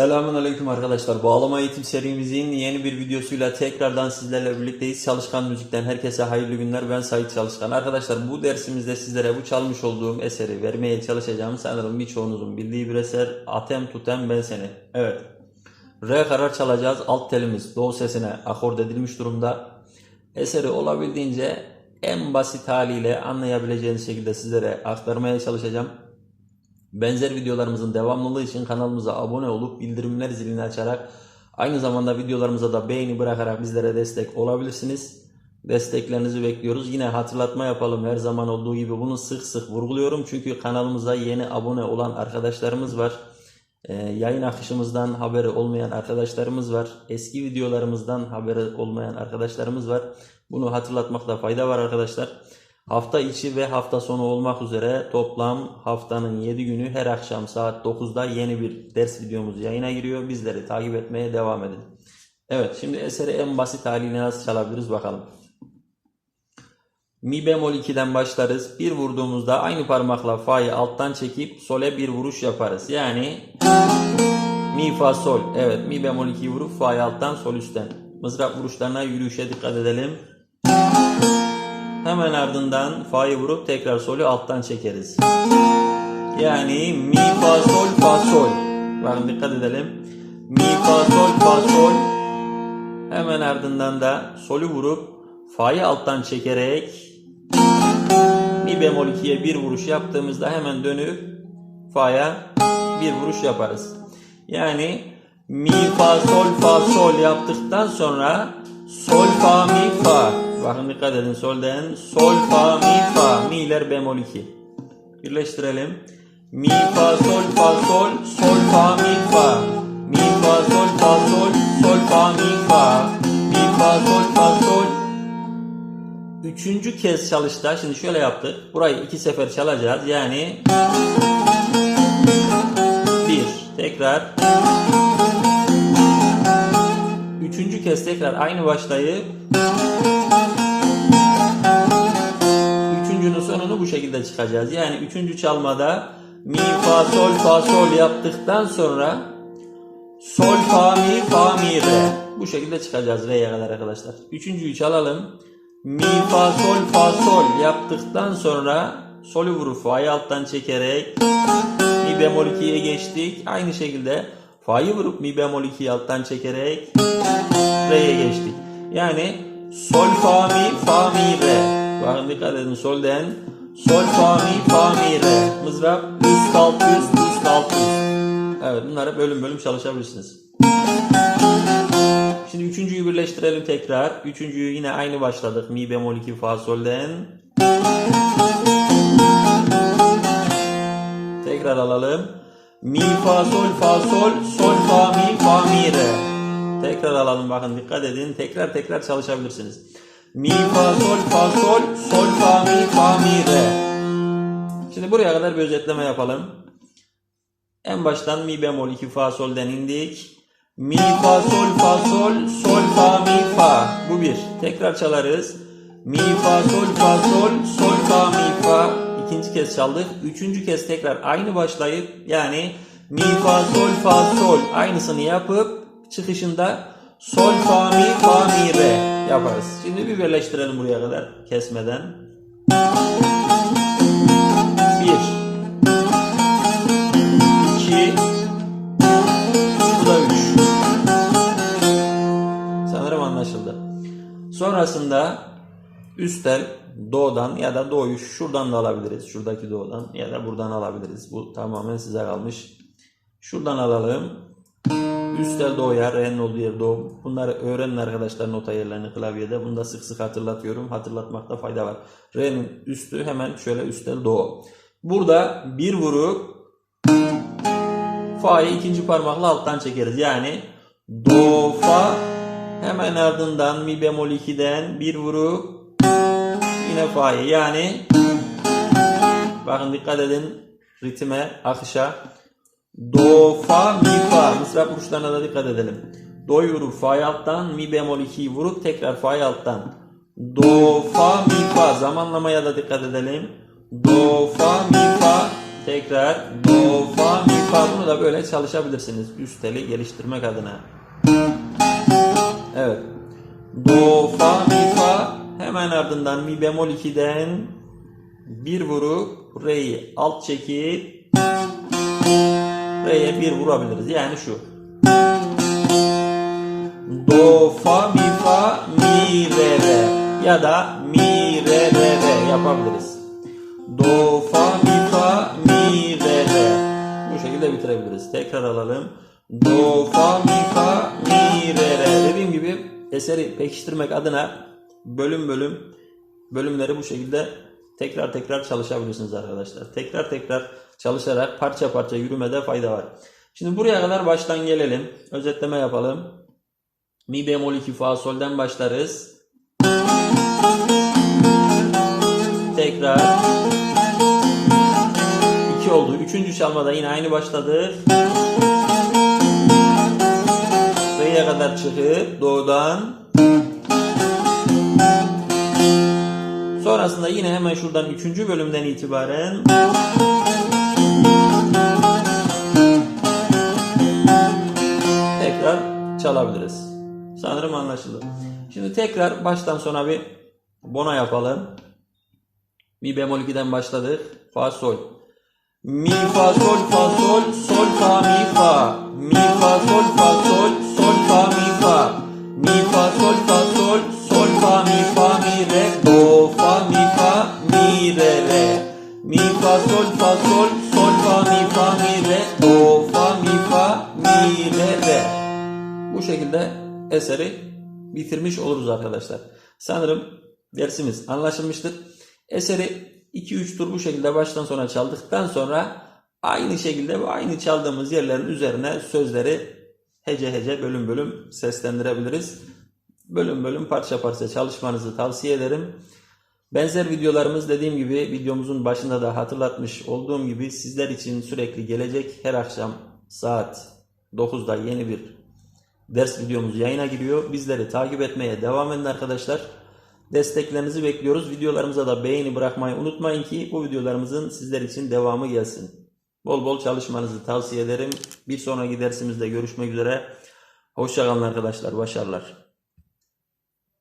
Selamun Aleyküm arkadaşlar. Bağlama eğitim serimizin yeni bir videosuyla tekrardan sizlerle birlikteyiz. Çalışkan Müzik'ten herkese hayırlı günler. Ben Sait Çalışkan. Arkadaşlar bu dersimizde sizlere bu çalmış olduğum eseri vermeye çalışacağım. Sanırım birçoğunuzun bildiği bir eser. Atem tutem ben seni. Evet. Re karar çalacağız. Alt telimiz do sesine akord edilmiş durumda. Eseri olabildiğince en basit haliyle anlayabileceğiniz şekilde sizlere aktarmaya çalışacağım. Benzer videolarımızın devamlılığı için kanalımıza abone olup bildirimler zilini açarak aynı zamanda videolarımıza da beğeni bırakarak bizlere destek olabilirsiniz. Desteklerinizi bekliyoruz. Yine hatırlatma yapalım her zaman olduğu gibi bunu sık sık vurguluyorum. Çünkü kanalımıza yeni abone olan arkadaşlarımız var. Ee, yayın akışımızdan haberi olmayan arkadaşlarımız var. Eski videolarımızdan haberi olmayan arkadaşlarımız var. Bunu hatırlatmakta fayda var arkadaşlar. Hafta içi ve hafta sonu olmak üzere toplam haftanın 7 günü her akşam saat 9'da yeni bir ders videomuz yayına giriyor. Bizleri takip etmeye devam edin. Evet şimdi eseri en basit haliyle nasıl çalabiliriz bakalım. Mi bemol 2'den başlarız. Bir vurduğumuzda aynı parmakla fa'yı alttan çekip sole bir vuruş yaparız. Yani mi fa sol. Evet mi bemol 2'yi vurup fa'yı alttan sol üstten. Mızrap vuruşlarına yürüyüşe dikkat edelim. Hemen ardından fa'yı vurup tekrar solü alttan çekeriz. Yani mi fa sol fa sol. Bakın dikkat edelim. Mi fa sol fa sol. Hemen ardından da solü vurup fa'yı alttan çekerek mi bemol 2'ye bir vuruş yaptığımızda hemen dönüp fa'ya bir vuruş yaparız. Yani mi fa sol fa sol yaptıktan sonra sol fa mi fa bakın dikkat edin. Solden. Sol fa mi fa. Mi'ler bemol 2 birleştirelim. Mi fa sol fa sol. Sol fa mi fa. Mi fa sol fa sol. Sol fa mi fa. Mi fa sol fa sol. Üçüncü kez çalışta şimdi şöyle yaptık. Burayı iki sefer çalacağız. Yani bir. Tekrar. Üçüncü kez tekrar aynı başlayıp Üçüncünün sonunu bu şekilde çıkacağız. Yani üçüncü çalmada mi fa sol fa sol yaptıktan sonra sol fa mi fa mi re bu şekilde çıkacağız re'ye kadar arkadaşlar. Üçüncüyü çalalım. Mi fa sol fa sol yaptıktan sonra solü vurup fa'yı alttan çekerek mi bemol 2'ye geçtik. Aynı şekilde fa'yı vurup mi bemol 2'yi alttan çekerek re'ye geçtik. Yani sol fa mi fa mi re. Bakın dikkat edin solden sol fa mi fa mi re. Mızrap üst alt üst üst alt üst. Evet bunları bölüm bölüm çalışabilirsiniz. Şimdi üçüncüyü birleştirelim tekrar. Üçüncüyü yine aynı başladık. Mi bemol 2 fa solden. Tekrar alalım. Mi fa sol fa sol sol fa mi fa mi re. Tekrar alalım bakın dikkat edin. Tekrar tekrar çalışabilirsiniz. Mi fa sol fa sol sol fa mi fa mi re. Şimdi buraya kadar bir özetleme yapalım. En baştan mi bemol 2 fa solden indik. Mi fa sol fa sol sol fa mi fa. Bu bir. Tekrar çalarız. Mi fa sol fa sol sol fa mi fa. İkinci kez çaldık. Üçüncü kez tekrar aynı başlayıp yani mi fa sol fa sol aynısını yapıp çıkışında sol fa mi fa mi re yaparız. Şimdi bir birleştirelim buraya kadar kesmeden. Bir. İki. Bu da üç. Sanırım anlaşıldı. Sonrasında üst tel doğudan ya da doğuyu şuradan da alabiliriz. Şuradaki doğudan ya da buradan alabiliriz. Bu tamamen size kalmış. Şuradan alalım. Üst tel doğuya, re'nin olduğu yer doğu. Bunları öğrenin arkadaşlar nota yerlerini klavyede. Bunu da sık sık hatırlatıyorum. Hatırlatmakta fayda var. Re'nin üstü hemen şöyle üst tel doğu. Burada bir vurup Fa'yı ikinci parmakla alttan çekeriz. Yani Do, Fa hemen ardından Mi bemol 2'den bir vurup yine Fa'yı yani bakın dikkat edin ritme, akışa Do, Fa, Mi, Fa mısrap vuruşlarına da dikkat edelim. Do'yu vurup Fa'yı alttan, Mi bemol 2'yi vurup tekrar Fa'yı alttan. Do, Fa, Mi, Fa zamanlamaya da dikkat edelim. Do, Fa, Mi, Fa Tekrar do, fa, mi, fa. Bunu da böyle çalışabilirsiniz. Üst teli geliştirmek adına. Evet. Do, fa, mi, fa. Hemen ardından mi bemol 2'den bir vurup re'yi alt çekip re'ye bir vurabiliriz. Yani şu. Do, fa, mi, fa, mi, re, re. Ya da mi, re, re, re yapabiliriz. Do, fa, mi, fa, mi, re, re. Bu şekilde bitirebiliriz. Tekrar alalım. Do, fa, mi, fa, mi, re, re. Dediğim gibi eseri pekiştirmek adına bölüm bölüm bölümleri bu şekilde tekrar tekrar çalışabilirsiniz arkadaşlar. Tekrar tekrar çalışarak parça parça yürümede fayda var. Şimdi buraya kadar baştan gelelim. Özetleme yapalım. Mi bemol 2 fa solden başlarız. Tekrar 2 oldu. Üçüncü çalmada yine aynı başladık. Re'ye kadar çıkıp doğudan Sonrasında yine hemen şuradan 3. bölümden itibaren çalabiliriz. Sanırım anlaşıldı. Şimdi tekrar baştan sona bir bona yapalım. Mi bemol 2'den başladık. Fa sol. Mi fa sol fa sol sol fa mi fa. Mi fa sol fa sol sol fa mi fa. Mi fa sol fa sol sol fa mi fa mi re do fa mi fa mi re re. Mi fa sol fa sol şekilde eseri bitirmiş oluruz arkadaşlar. Sanırım dersimiz anlaşılmıştır. Eseri 2-3 tur bu şekilde baştan sona çaldıktan sonra aynı şekilde bu aynı çaldığımız yerlerin üzerine sözleri hece hece bölüm bölüm seslendirebiliriz. Bölüm bölüm parça parça çalışmanızı tavsiye ederim. Benzer videolarımız dediğim gibi videomuzun başında da hatırlatmış olduğum gibi sizler için sürekli gelecek her akşam saat 9'da yeni bir ders videomuz yayına giriyor. Bizleri takip etmeye devam edin arkadaşlar. Desteklerinizi bekliyoruz. Videolarımıza da beğeni bırakmayı unutmayın ki bu videolarımızın sizler için devamı gelsin. Bol bol çalışmanızı tavsiye ederim. Bir sonraki dersimizde görüşmek üzere. Hoşçakalın arkadaşlar. Başarılar.